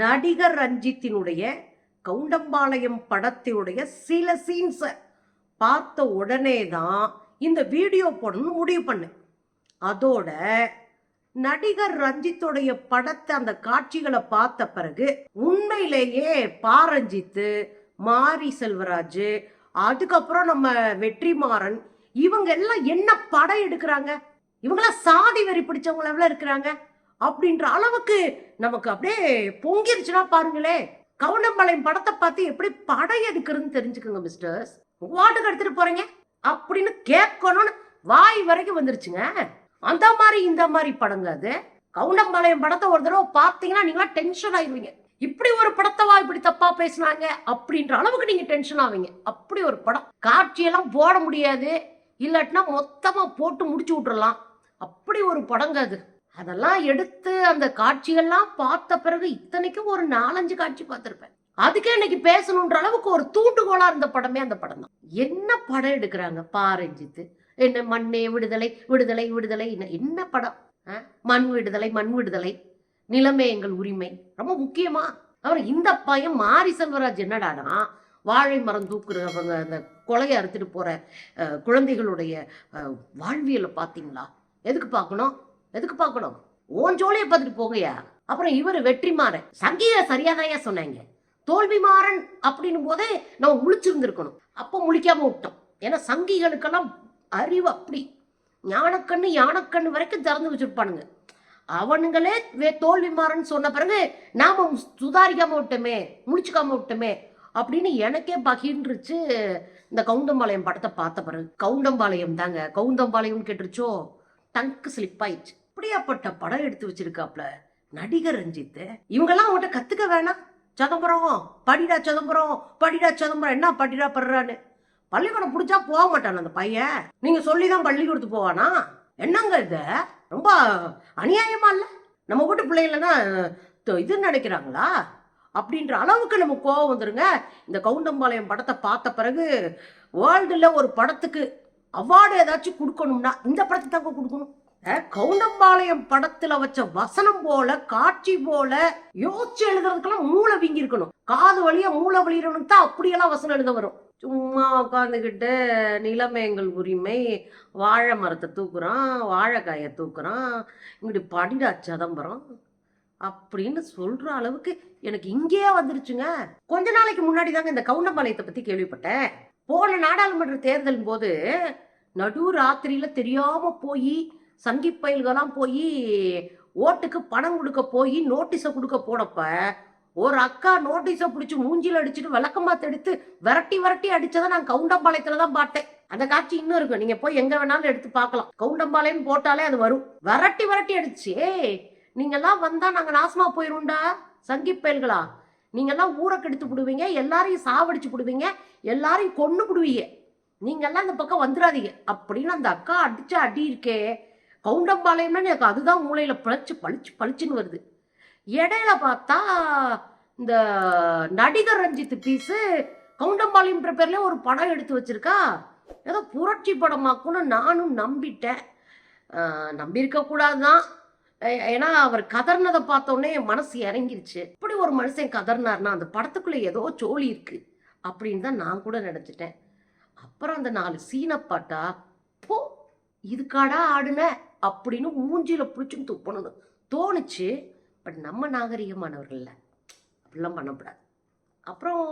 நடிகர் ரஞ்சித்தினுடைய கவுண்டம்பாளையம் படத்தினுடைய சில சீன்ஸை பார்த்த உடனே தான் இந்த வீடியோ போடணும்னு முடிவு பண்ணேன். அதோட நடிகர் ரஞ்சித்துடைய படத்தை அந்த காட்சிகளை பார்த்த பிறகு உண்மையிலேயே பாரஞ்சித்து மாரி செல்வராஜ் அதுக்கப்புறம் நம்ம வெற்றிமாறன் இவங்க எல்லாம் என்ன படம் எடுக்கிறாங்க? இவங்கெல்லாம் சாதி வெறி பிடிச்சவங்கள எவ்வளோ இருக்கிறாங்க? அப்படின்ற அளவுக்கு நமக்கு அப்படியே பொங்கிருச்சுன்னா பாருங்களே. கவுண்டம்பாளையம் படத்தை பார்த்து எப்படி படம் எடுக்கிறதுன்னு தெரிஞ்சுக்கோங்க மிஸ்டர்ஸ். வாட்டுக்கு எடுத்துட்டு போறீங்க? அப்படின்னு கேட்கணும்னு வாய் வரைக்கும் வந்துருச்சுங்க. அந்த மாதிரி இந்த மாதிரி படங்க அது. கவுண்டம்பாளையம் படத்தை ஒரு தடவை பார்த்தீங்கன்னா நீங்களா டென்ஷன் ஆயிடுவீங்க இப்படி ஒரு படத்தவா இப்படி தப்பா பேசினாங்க அப்படின்ற அளவுக்கு நீங்க டென்ஷன் ஆவீங்க. அப்படி ஒரு படம். காட்சியெல்லாம் போட முடியாது. இல்லாட்டினா மொத்தமா போட்டு முடிச்சு விட்டுறலாம். அப்படி ஒரு படங்க அது. அதெல்லாம் எடுத்து அந்த காட்சிகள்லாம் பார்த்த பிறகு இத்தனைக்கும் ஒரு நாலஞ்சு காட்சி பார்த்துருப்பேன். அதுக்கே இன்னைக்கு பேசணுன்ற அளவுக்கு ஒரு தூண்டுகோலா இருந்த படமே அந்த படம் தான். என்ன படம் எடுக்கிறாங்க? பாரஞ்சித்து என்ன மண்ணே விடுதலை விடுதலை விடுதலை. என்ன- என்ன படம்? ஆ? மண் விடுதலை மண் விடுதலை. நிலைமை எங்கள் உரிமை. ரொம்ப முக்கியமா? அப்புறம் இந்த பையன் மாரி செல்வராஜ் என்னடானா வாழை மரம் தூக்குறவங்க அந்த கொலையை அறுத்துட்டு போற குழந்தைகளுடைய வாழ்வியலை பார்த்தீங்களா? எதுக்கு பார்க்கணும்? எதுக்கு பார்க்கணும்? ஓன் ஜோலியை பார்த்துட்டு போங்கயா அப்புறம் இவர் வெற்றிமாறன். சங்கீத சரியாதாயா சொன்னாங்க தோல்வி மாறன் அப்படின்னும் போதே நம்ம முழிச்சிருந்துருக்கணும். அப்போ முழிக்காம விட்டோம். ஏன்னா சங்கிகளுக்கெல்லாம் அறிவு அப்படி. ஞானக்கண்ணு யானக்கண்ணு வரைக்கும் திறந்து வச்சுருப்பானுங்க. அவனுங்களே வே தோல்விமாறன் சொன்ன பிறகு நாம சுதாரிக்காம விட்டோமே முழிச்சுக்காம விட்டோமே அப்படின்னு எனக்கே பகிர்ந்துருச்சு இந்த கவுண்டம்பாளையம் படத்தை பார்த்த பிறகு. கவுண்டம்பாளையம் தாங்க கவுண்டம்பாளையம் கேட்டுருச்சோ டங்கு ஸ்லிப் ஆயிடுச்சு. அப்படியாப்பட்ட படம் எடுத்து வச்சிருக்காப்ல? நடிகர் ரஞ்சித் இவங்கெல்லாம் அவன்கிட்ட கத்துக்க வேணாம். சிதம்பரம் படிடா சிதம்பரம் படிடா சிதம்பரம் என்ன படிடா படுறான்னு பள்ளிக்கூடம் பிடிச்சா போக மாட்டான் அந்த பையன். நீங்க சொல்லி தான் பள்ளிக்கூடத்துக்கு போவானா? என்னங்க இது? ரொம்ப அநியாயமா இல்ல? நம்ம வீட்டு பிள்ளைங்களா இது நினைக்கிறாங்களா? அப்படின்ற அளவுக்கு நம்ம கோவம் வந்துருங்க. இந்த கவுண்டம்பாளையம் படத்தை பார்த்த பிறகு வேர்ல்டுல ஒரு படத்துக்கு அவார்டு ஏதாச்சும் கொடுக்கணும்னா இந்த படத்தை தாங்க கொடுக்கணும். கவுண்டம்பாளையம் படத்துல வச்ச வசனம் போல காட்சி போல யோசிச்சு எழுதுறதுக்கெல்லாம் மூளை வீங்கி இருக்கணும் காது வழியா மூளை வழியிறவனுக்கு தான் அப்படியெல்லாம் வசனம் எழுத வரும். சும்மா உட்காந்துக்கிட்டு நிலைமை எங்கள் உரிமை வாழை மரத்தை தூக்குறான் வாழைக்காயை தூக்குறான் இப்படி படிடா சிதம்பரம் அப்படின்னு சொல்ற அளவுக்கு எனக்கு இங்கேயே வந்துருச்சுங்க. கொஞ்ச நாளைக்கு முன்னாடி தாங்க இந்த கவுண்டம்பாளையத்தை பத்தி கேள்விப்பட்டேன். போன நாடாளுமன்ற தேர்தலின் போது நடு ராத்திரியில தெரியாம போய் சங்கி பயல்கெல்லாம் போய் ஓட்டுக்கு பணம் கொடுக்க போய் நோட்டீஸை கொடுக்க போனப்ப ஒரு அக்கா நோட்டீஸை பிடிச்சி மூஞ்சியில் அடிச்சுட்டு விளக்கமாத்த எடுத்து விரட்டி விரட்டி அடிச்சதை நான் கவுண்டம்பாளையத்துல தான் பார்த்தேன். அந்த காட்சி இன்னும் இருக்கும் நீங்க போய் எங்க வேணாலும் எடுத்து பார்க்கலாம். கவுண்டம்பாளையம் போட்டாலே அது வரும். விரட்டி விரட்டி அடிச்சு ஏய் நீங்கெல்லாம் வந்தா நாங்க நாசமா போயிருண்டா? சங்கி பயல்களா நீங்கெல்லாம் ஊரை கெடுத்து விடுவீங்க எல்லாரையும் சாவடிச்சு விடுவீங்க எல்லாரையும் கொண்டு விடுவீங்க நீங்கெல்லாம் இந்த பக்கம் வந்துடாதீங்க அப்படின்னு அந்த அக்கா அடிச்ச அடி இருக்கே கவுண்டம்பாளையம்னா எனக்கு அதுதான் மூளையில் பழிச்சு பளிச்சு பளிச்சுன்னு வருது. இடையில பார்த்தா இந்த நடிகர் ரஞ்சித் பீஸு கவுண்டம்பாளையம்ன்ற பேர்ல ஒரு படம் எடுத்து வச்சிருக்கா. ஏதோ புரட்சி படமாக்குன்னு நானும் நம்பிட்டேன். நம்பியிருக்க கூடாதுதான். ஏன்னா அவர் கதர்னதை பார்த்தோன்னே என் மனசு இறங்கிருச்சு. இப்படி ஒரு மனுஷன் கதர்னார்னா அந்த படத்துக்குள்ளே ஏதோ சோழி இருக்கு அப்படின்னு தான் நான் கூட நினச்சிட்டேன். அப்புறம் அந்த நாலு சீனை பாட்டா போ இதுக்காடா ஆடுன? அப்படின்னு மூஞ்சியில் பிடிச்சுன்னு துப்பணும்னு தோணுச்சு. பட் நம்ம நாகரிகமானவர்கள்ல அப்படிலாம் பண்ணக்கூடாது. அப்புறம்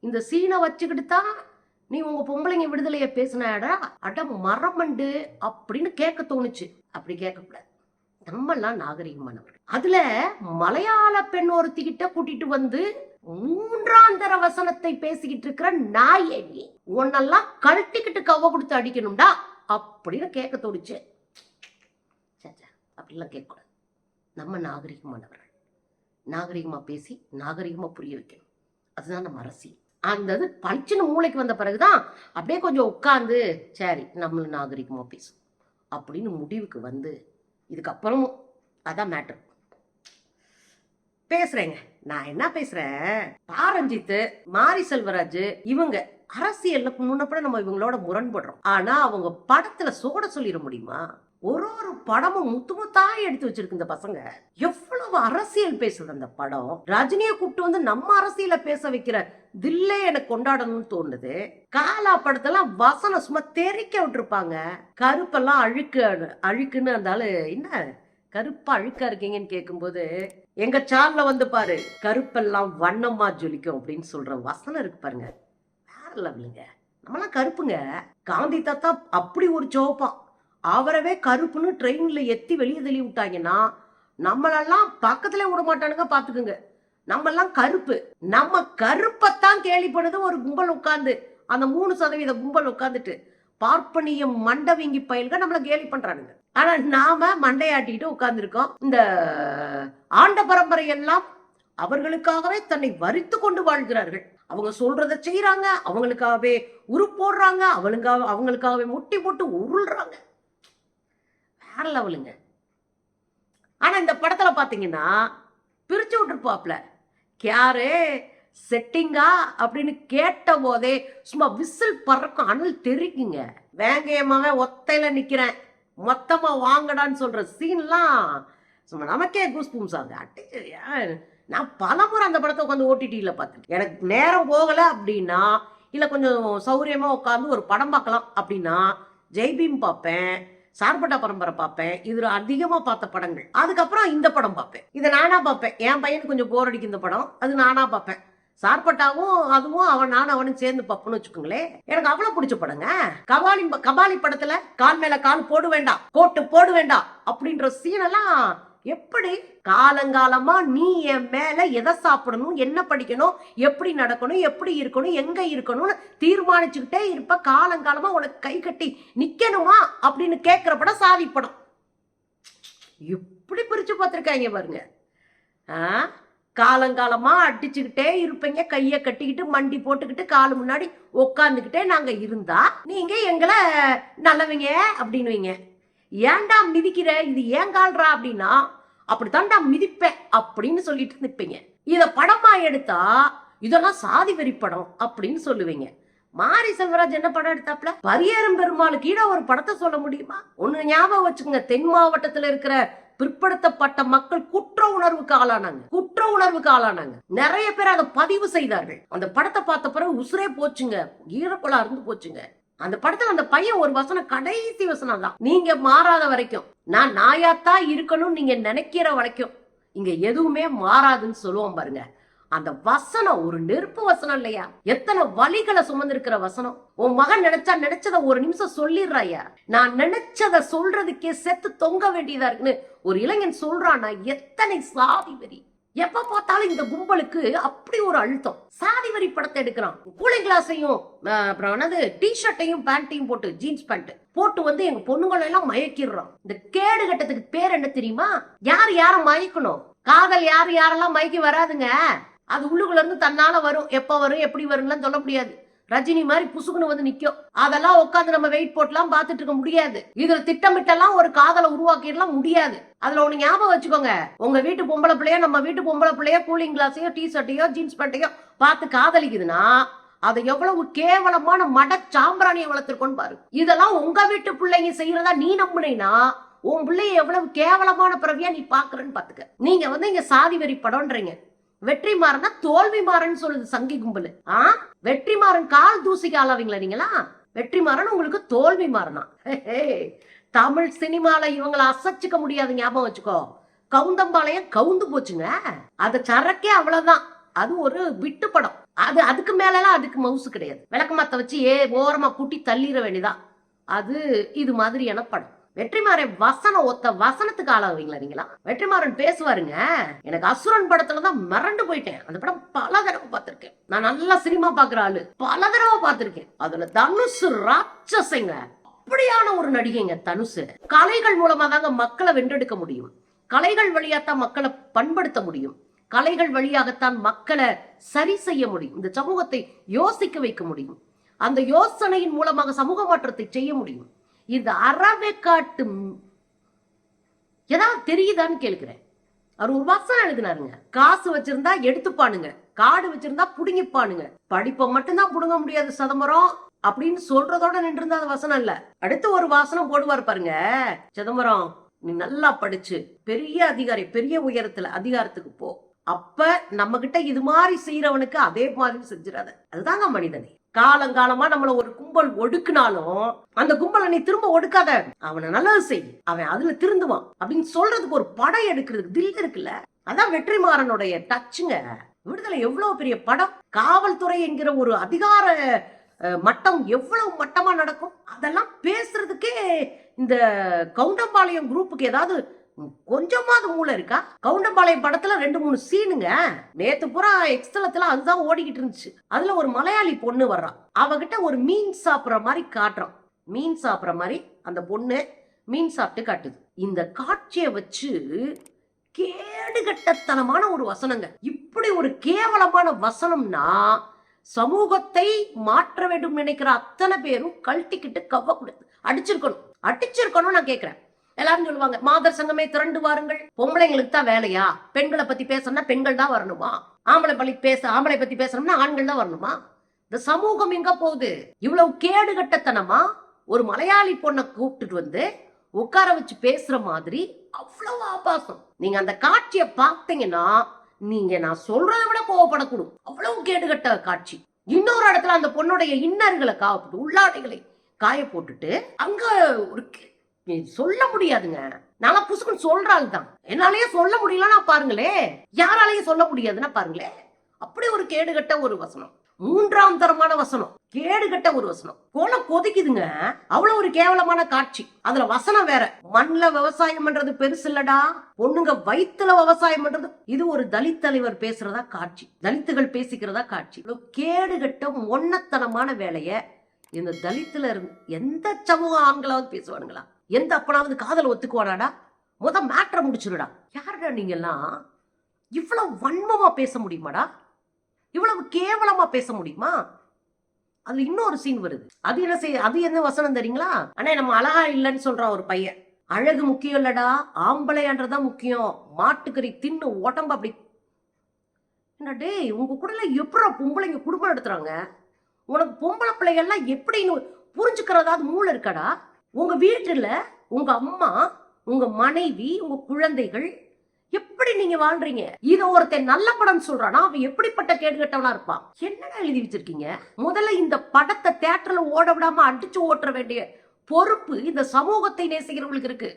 இந்த சீனை வச்சுக்கிட்டு தான் நீ உங்க பொம்பளைங்க விடுதலைய பேசினாடா அட மரமண்டு அப்படின்னு கேட்க தோணுச்சு. அப்படி கேட்கக்கூடாது. நம்மெல்லாம் நாகரிகமானவர்கள். அதுல மலையாள பெண் ஒருத்திக்கிட்ட கூட்டிட்டு வந்து மூன்றாந்தர வசனத்தை பேசிக்கிட்டு இருக்கிற நாயே நீ உன்னெல்லாம் கழட்டிக்கிட்டு கவ கொடுத்து அடிக்கணும்டா அப்படின்னு கேட்க தோணுச்சு. அப்படிலாம் கேட்கக்கூடாது. நம்ம நாகரிகமானவர்கள். நாகரிகமாக பேசி நாகரிகமாக புரிய வைக்கணும். அதுதான் நம்ம அரசியல். அந்த இது பளிச்சுன்னு மூளைக்கு வந்த பிறகுதான் அப்படியே கொஞ்சம் உட்காந்து சரி நம்மளும் நாகரிகமாக பேசும் அப்படின்னு முடிவுக்கு வந்து இதுக்கப்புறமும் அதான் மேட்டர் பேசுறேங்க. நான் என்ன பேசுறேன்? பாரஞ்சித்து மாரி செல்வராஜ் இவங்க அரசியல்ல முன்னப்பட நம்ம இவங்களோட முரண்படுறோம். ஆனா அவங்க படத்துல சோட சொல்லிட முடியுமா? ஒரு ஒரு படமும் முத்து முத்தா எடுத்து வச்சிருக்கு இந்த பசங்க. எவ்வளவு அரசியல் பேசுது அந்த படம். ரஜினியை கூப்பிட்டு வந்து நம்ம அரசியல பேச வைக்கிற தில்லே எனக்கு கொண்டாடணும்னு தோணுது. காலா படத்தெல்லாம் வசனம் சும்மா தெறிக்க விட்டுருப்பாங்க. கருப்பெல்லாம் அழுக்கு அழுக்குன்னு இருந்தாலும் என்ன? கருப்பா அழுக்கா இருக்கீங்கன்னு கேட்கும்போது எங்க சார்ல வந்து பாரு கருப்பெல்லாம் வண்ணமா ஜொலிக்கும் அப்படின்னு சொல்ற வசனம் இருக்கு பாருங்க. வேற லெவலுங்க. நம்மளாம் கருப்புங்க. காந்தி தாத்தா அப்படி ஒரு சோப்பான் அவரவே கருப்புன்னு ட்ரெயின்ல எத்தி வெளியே தள்ளி விட்டாங்கன்னா நம்மளெல்லாம் பக்கத்துல விட மாட்டானுங்க பாத்துக்குங்க. நம்மெல்லாம் கருப்பு. நம்ம கருப்பைத்தான் கேலி பண்ணுது ஒரு கும்பல் உட்காந்து அந்த மூணு சதவீத கும்பல் உட்காந்துட்டு பார்ப்பனியம் மண்டவிங்கி பயல்க நம்மள கேலி பண்றானுங்க. ஆனா நாம மண்டையாட்டிட்டு உட்கார்ந்துருக்கோம். இந்த ஆண்ட பரம்பரை எல்லாம் அவர்களுக்காகவே தன்னை வரித்து கொண்டு வாழ்கிறார்கள். அவங்க சொல்றத செய்யறாங்க அவங்களுக்காகவே உரு போடுறாங்க அவளுக்காக அவங்களுக்காகவே முட்டி போட்டு உருள்றாங்க. வேற லெவலுங்க ஆனால் இந்த படத்தில் பார்த்தீங்கன்னா பிரிச்சு விட்டுருப்பாப்ல. கேரு செட்டிங்கா அப்படின்னு கேட்ட போதே சும்மா விசில் பறக்கும் அனல் தெரிக்குங்க. வேங்கையமாவே ஒத்தையில நிக்கிறேன். மொத்தமா வாங்கடான்னு சொல்ற சீன்லாம் சும்மா நமக்கே கூஸ் பூம்ஸ் ஆகுது அட்டிச்சு நான் பல முறை அந்த படத்தை உட்காந்து ஓடிடியில் பார்த்துருக்கேன் எனக்கு நேரம் போகலை அப்படின்னா இல்லை கொஞ்சம் சௌரியமாக உட்காந்து ஒரு படம் பார்க்கலாம் அப்படின்னா ஜெய்பீம் பார்ப்பேன். சார்பட்டா பரம்பரை பார்ப்பேன். இதுல அதிகமாக பார்த்த படங்கள். அதுக்கப்புறம் இந்த படம் பார்ப்பேன். இதை நானா பார்ப்பேன். என் பையனுக்கு கொஞ்சம் போர் அடிக்கும் இந்த படம். அது நானா பார்ப்பேன். சார்பட்டாவும் அதுவும் அவன் நானும் அவனும் சேர்ந்து பப்புன்னு வச்சுக்கோங்களேன். எனக்கு அவ்வளவு பிடிச்ச படங்க. கபாலி கபாலி படத்துல கால் மேல கால் போட வேண்டாம். கோட்டு போட வேண்டாம். அப்படின்ற சீனெல்லாம் எப்படி காலங்காலமா நீ என் மேல எதை சாப்பிடணும் என்ன படிக்கணும் எப்படி நடக்கணும் எப்படி இருக்கணும் எங்க இருக்கணும்னு தீர்மானிச்சுக்கிட்டே இருப்ப காலங்காலமா உனக்கு கை கட்டி நிக்கணுமா அப்படின்னு கேட்கிற படம் சாதி படம். எப்படி பிரிச்சு பார்த்துருக்காங்க பாருங்க. ஆ? காலங்காலமா அடிச்சுக்கிட்டே இருப்பீங்க கையை கட்டிக்கிட்டு மண்டி போட்டுக்கிட்டு காலு முன்னாடி உட்காந்துக்கிட்டே நாங்க இருந்தா நீங்க எங்களை நல்லவங்க அப்படின்னுவீங்க. ஏன்டா மிதிக்கிற? இது ஏன் கால்றா அப்படின்னா அப்படித்தான்டா மிதிப்பேன் அப்படின்னு சொல்லிட்டு நிற்பீங்க இதை படமா எடுத்தா இதெல்லாம் சாதி வெறி படம் அப்படின்னு சொல்லுவீங்க. மாரி செல்வராஜ் என்ன படம் எடுத்தாப்ல பரியேறும் பெருமாள் கீழே ஒரு படத்தை சொல்ல முடியுமா? ஒண்ணு ஞாபகம் வச்சுங்க தென் மாவட்டத்துல இருக்கிற பிற்படுத்தப்பட்ட மக்கள் குற்ற உணர்வுக்கு ஆளானாங்க. குற்ற உணர்வுக்கு ஆளானாங்க. நிறைய பேர் அதை பதிவு செய்தார்கள். அந்த படத்தை பார்த்த பிறகு உசுரே போச்சுங்க. ஈரக்குளா இருந்து போச்சுங்க. அந்த படத்துல அந்த பையன் ஒரு வசனம் கடைசி வசனம் தான். நீங்க மாறாத வரைக்கும். நான் நாயாத்தான் இருக்கணும்னு நீங்க நினைக்கிற வரைக்கும். இங்க எதுவுமே மாறாதுன்னு சொல்லுவோம் பாருங்க. அந்த வசனம் ஒரு நெருப்பு வசனம் இல்லையா? எத்தனை வழிகளை சுமந்திருக்கிற வசனம். உன் மகன் நினைச்சா நினைச்சத ஒரு நிமிஷம் சொல்லிடுறாயா. நான் நினைச்சத சொல்றதுக்கே செத்து தொங்க வேண்டியதா இருக்குன்னு ஒரு இளைஞன் சொல்றான்னா எத்தனை சாதி வெறி. எப்ப பார்த்தாலும் இந்த கும்பலுக்கு அப்படி ஒரு அழுத்தம். சாதி வரி படத்தை எடுக்கிறான். கூலிங் கிளாஸையும் அப்புறம் என்னது டி ஷர்ட்டையும் பேண்ட்டையும் போட்டு ஜீன்ஸ் பேண்ட் போட்டு வந்து எங்க பொண்ணுங்களை எல்லாம் மயக்கிடுறான். இந்த கேடு கட்டத்துக்கு பேர் என்ன தெரியுமா? யார் யார மயக்கணும்? காதல் யார் யாரெல்லாம் மயக்கி வராதுங்க? அது உள்ளுக்குள்ள இருந்து தன்னால வரும். எப்ப வரும் எப்படி வரும்லாம் சொல்ல முடியாது. ரஜினி மாதிரி புசுக்குன்னு வந்து நிக்கும். அதெல்லாம் உட்காந்து நம்ம வெயிட் போட்டுலாம் பார்த்துட்டு இருக்க முடியாது. இதுல திட்டமிட்டெல்லாம் ஒரு காதலை உருவாக்கிடலாம் முடியாது. அதுல ஒண்ணு ஞாபகம் வச்சுக்கோங்க. உங்க வீட்டு பொம்பளை பிள்ளையோ நம்ம வீட்டு பொம்பளை பிள்ளையோ கூலிங் கிளாஸையோ டி ஷர்ட்டையோ ஜீன்ஸ் பேண்ட்டையோ பார்த்து காதலிக்குதுன்னா அதை எவ்வளவு கேவலமான மட சாம்பிராணியை வளர்த்துருக்கோன்னு பாரு. இதெல்லாம் உங்க வீட்டு பிள்ளைங்க செய்யறதா நீ நம்புனீன்னா உன் பிள்ளைய எவ்வளவு கேவலமான பிறவியா நீ பாக்குறன்னு பாத்துக்க நீங்க வந்து இங்க சாதி வெறி படம்ன்றீங்க. வெற்றி மாறனா தோல்வி மாறன்னு சொல்லுது சங்கி கும்பல். ஆ? வெற்றி மாறன் கால் தூசிக்கு ஆளாவீங்களா நீங்களா? வெற்றி மாறன் உங்களுக்கு தோல்வி மாறனா தமிழ் சினிமால இவங்களை அசைச்சுக்க முடியாது ஞாபகம் வச்சுக்கோ. கவுந்தம்பாளையம் கவுந்து போச்சுங்க. அது சரக்கே அவ்வளவுதான். அது ஒரு விட்டு படம். அது அதுக்கு மேலலாம் அதுக்கு மவுசு கிடையாது. விளக்கமாத்த வச்சு ஏ ஓரமா கூட்டி தள்ளிட வேண்டியதான் அது இது மாதிரியான படம். வெற்றிமாறன் வசனம் ஒத்த வசனத்துக்கு ஆளாவீங்களா நீங்களா? வெற்றிமாறன் பேசுவாருங்க. எனக்கு அசுரன் படத்துல தான் மறண்டு போயிட்டேன். அந்த படம் பல தடவை பார்த்திருக்கேன். நான் நல்லா சினிமா பாக்குற ஆளு. பல தடவை பார்த்திருக்கேன். அதுல தனுசு ராட்சசைங்க. அப்படியான ஒரு நடிகைங்க தனுசு. கலைகள் மூலமா தாங்க மக்களை வென்றெடுக்க முடியும். கலைகள் வழியாத்தான் மக்களை பண்படுத்த முடியும். கலைகள் வழியாகத்தான் மக்களை சரி செய்ய முடியும். இந்த சமூகத்தை யோசிக்க வைக்க முடியும். அந்த யோசனையின் மூலமாக சமூக மாற்றத்தை செய்ய முடியும். இந்த அறவே காட்டும் ஏதாவது தெரியுதான்னு கேட்கிறேன் அவர் ஒரு வசனம் எழுதினாருங்க. காசு வச்சிருந்தா எடுத்துப்பானுங்க. காடு வச்சிருந்தா புடுங்கிப்பானுங்க. படிப்பை மட்டும்தான் புடுங்க முடியாது சிதம்பரம் அப்படின்னு சொல்றதோட நின்று அந்த வசனம் இல்ல. அடுத்து ஒரு வாசனம் போடுவார் பாருங்க. சிதம்பரம் நீ நல்லா படிச்சு பெரிய அதிகாரி பெரிய உயரத்துல அதிகாரத்துக்கு போ. அப்ப நம்ம கிட்ட இது மாதிரி செய்யறவனுக்கு அதே மாதிரி செஞ்சிடாத. அதுதாங்க மனிதனே காலங்காலமா நம்மள ஒரு கும்பல் ஒடுக்குனாலும் அந்த கும்பலை நீ திரும்ப ஒடுக்காத. அவனை நல்லது செய். அவன் அதுல திருந்துவான். அப்படின்னு சொல்றதுக்கு ஒரு படம் எடுக்கிறதுக்கு தில் இருக்குல்ல? அதான் வெற்றிமாறனுடைய டச்சுங்க விடுதலை எவ்வளவு பெரிய படம்? காவல்துறை என்கிற ஒரு அதிகார மட்டம் எவ்வளவு மட்டமா நடக்கும்? அதெல்லாம் பேசுறதுக்கே இந்த கவுண்டம்பாளையம் குரூப்புக்கு ஏதாவது கொஞ்சமாவது மூளை இருக்கா? கவுண்டம்பாளையம் படத்துல ரெண்டு மூணு சீனுங்க நேத்து பூரா எக்ஸ்தலத்துல அதுதான் ஓடிக்கிட்டு இருந்துச்சு. அதுல ஒரு மலையாளி பொண்ணு வர்றான் அவகிட்ட ஒரு மீன் சாப்பிட்ற மாதிரி காட்டுறான். மீன் சாப்பிட்ற மாதிரி அந்த பொண்ணு மீன் சாப்பிட்டு காட்டுது. இந்த காட்சியை வச்சு கேடுகட்டத்தனமான ஒரு வசனங்க. இப்படி ஒரு கேவலமான வசனம்னா சமூகத்தை மாற்ற வேண்டும் நினைக்கிற அத்தனை பேரும் கழட்டிக்கிட்டு கவ்வ கொடுத்து அடிச்சிருக்கணும். அடிச்சிருக்கணும் நான் கேட்கிறேன் எல்லாரும் சொல்லுவாங்க மாதர் சங்கமே திரண்டு வாருங்கள். பொம்பளைங்களுக்கு தான் வேலையா? பெண்களை பத்தி பேசணும்னா பெண்கள் தான் வரணுமா? ஆம்பளை பள்ளி பேச ஆம்பளை பத்தி பேசணும்னா ஆண்கள் தான் வரணுமா? இந்த சமூகம் எங்க போகுது? இவ்வளவு கேடுகட்டத்தனமா ஒரு மலையாளி பொண்ணை கூப்பிட்டுட்டு வந்து உட்கார வச்சு பேசுற மாதிரி அவ்வளவு ஆபாசம். நீங்க அந்த காட்சியை பார்த்தீங்கன்னா நீங்க நான் சொல்றதை விட கோவப்படக்கூடும். அவ்வளவு கேடுகட்ட காட்சி. இன்னொரு இடத்துல அந்த பொண்ணுடைய இன்னர்களை காவப்பட்டு உள்ளாடைகளை காய போட்டுட்டு அங்க ஒரு கே- சொல்ல முடியாதுங்க. நான் புசுக்குன்னு சொல்ற ஆள் தான் என்னாலயே சொல்ல முடியலன்னா பாருங்களே. யாராலையும் சொல்ல முடியாதுன்னா பாருங்களே. அப்படி ஒரு கேடுகட்ட ஒரு வசனம். மூன்றாம் தரமான வசனம். கேடுகட்ட ஒரு வசனம். கோலம் கொதிக்குதுங்க. அவ்வளவு ஒரு கேவலமான காட்சி. அதுல வசனம் வேற. மண்ல விவசாயம் பண்றது பெருசு இல்லடா. பொண்ணுங்க வயிற்றுல விவசாயம் பண்றது. இது ஒரு தலித் தலைவர் பேசுறதா காட்சி. தலித்துகள் பேசிக்கிறதா காட்சி. கேடுகட்ட ஒன்னத்தனமான வேலைய இந்த தலித்துல இருந்து எந்த சமூக ஆண்களாவது பேசுவானுங்களா? எந்த அப்பனாவது காதல் ஒத்துக்குவானாடா? முத மேட்ரை முடிச்சிருடா. யாருடா நீங்கெல்லாம் இவ்வளவு வன்மமா பேச முடியுமாடா? இவ்வளவு கேவலமா பேச முடியுமா? அதுல இன்னொரு சீன் வருது. அது என்ன செய்ய அது என்ன வசனம் தெரியுங்களா? அண்ணே நம்ம அழகா இல்லைன்னு சொல்றான் ஒரு பையன். அழகு முக்கியம் இல்லடா. ஆம்பளைன்றதான் முக்கியம். மாட்டுக்கறி தின்னு உடம்பு அப்படி என்ன டேய் உங்க கூட எப்படா பொம்பளைங்க குடும்பம் நடத்துறாங்க? உனக்கு பொம்பளை பிள்ளைகள்லாம் எப்படின்னு புரிஞ்சுக்கிறதாவது மூளை இருக்காடா? உங்க வீட்டில் உங்க அம்மா உங்க மனைவி உங்க குழந்தைகள் எப்படி நீங்க வாழ்றீங்க? இத ஒருத்தன் நல்ல படம் சொல்றானா? அவன் எப்படிப்பட்ட கேடுகட்டவனா இருப்பான்? என்னடா எழுதி வச்சிருக்கீங்க? முதல்ல இந்த படத்தை தேட்டர்ல ஓட விடாம அடிச்சு ஓட்டுற வேண்டிய பொறுப்பு இந்த சமூகத்தை நேசிக்கிறவங்களுக்கு இருக்கு.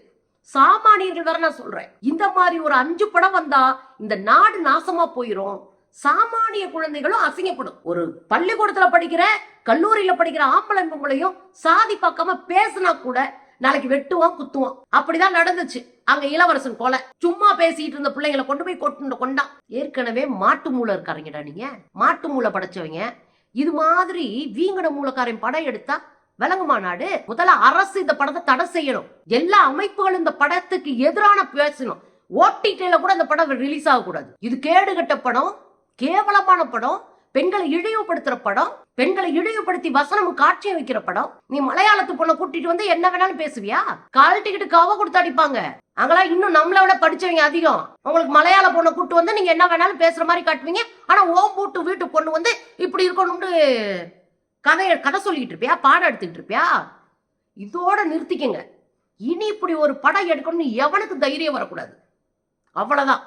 சாமானியர்கள் வர நான் சொல்றேன். இந்த மாதிரி ஒரு அஞ்சு படம் வந்தா இந்த நாடு நாசமா போயிரும். சாமானிய குழந்தைகளும் அசிங்கப்படும். ஒரு பள்ளிக்கூடத்துல படிக்கிற கல்லூரியில படிக்கிற ஆம்பளை பொம்பளையும் சாதி பார்க்காம பேசினா கூட நாளைக்கு வெட்டுவோம் குத்துவோம் அப்படிதான் நடந்துச்சு. அங்க இளவரசன் கொலை. சும்மா பேசிட்டு இருந்த பிள்ளைங்களை கொண்டு போய் கொட்டு கொண்டான். ஏற்கனவே மாட்டு மூளை இருக்காருங்கடா நீங்க. மாட்டு மூளை படைச்சவங்க. இது மாதிரி வீங்கட மூலக்காரன் படம் எடுத்தா விளங்குமா நாடு? முதல்ல அரசு இந்த படத்தை தடை செய்யணும். எல்லா அமைப்புகளும் இந்த படத்துக்கு எதிரான பேசணும். ஓடிடில கூட அந்த படம் ரிலீஸ் ஆகக்கூடாது. இது கேடுகட்ட படம். கேவலமான படம் பெண்களை இழிவுபடுத்துற படம் பெண்களை இழிவுபடுத்தி வசனம் காட்சியை வைக்கிற படம். நீ மலையாளத்து பொண்ணை கூட்டிட்டு வந்து என்ன வேணாலும் பேசுவியா? கால் டிக்கெட்டு கவ கொடுத்து அடிப்பாங்க. அங்கெல்லாம் இன்னும் நம்மளை விட படிச்சவங்க அதிகம். உங்களுக்கு மலையாள பொண்ணை கூட்டு வந்து நீங்க என்ன வேணாலும் பேசுற மாதிரி காட்டுவீங்க. ஆனா ஓம் போட்டு வீட்டு பொண்ணு வந்து இப்படி இருக்கணும்னு கதையை கதை சொல்லிட்டு இருப்பியா? பாடம் எடுத்துக்கிட்டு இருப்பியா? இதோட நிறுத்திக்கங்க. இனி இப்படி ஒரு படம் எடுக்கணும்னு எவனுக்கு தைரியம் வரக்கூடாது? அவ்வளவுதான்.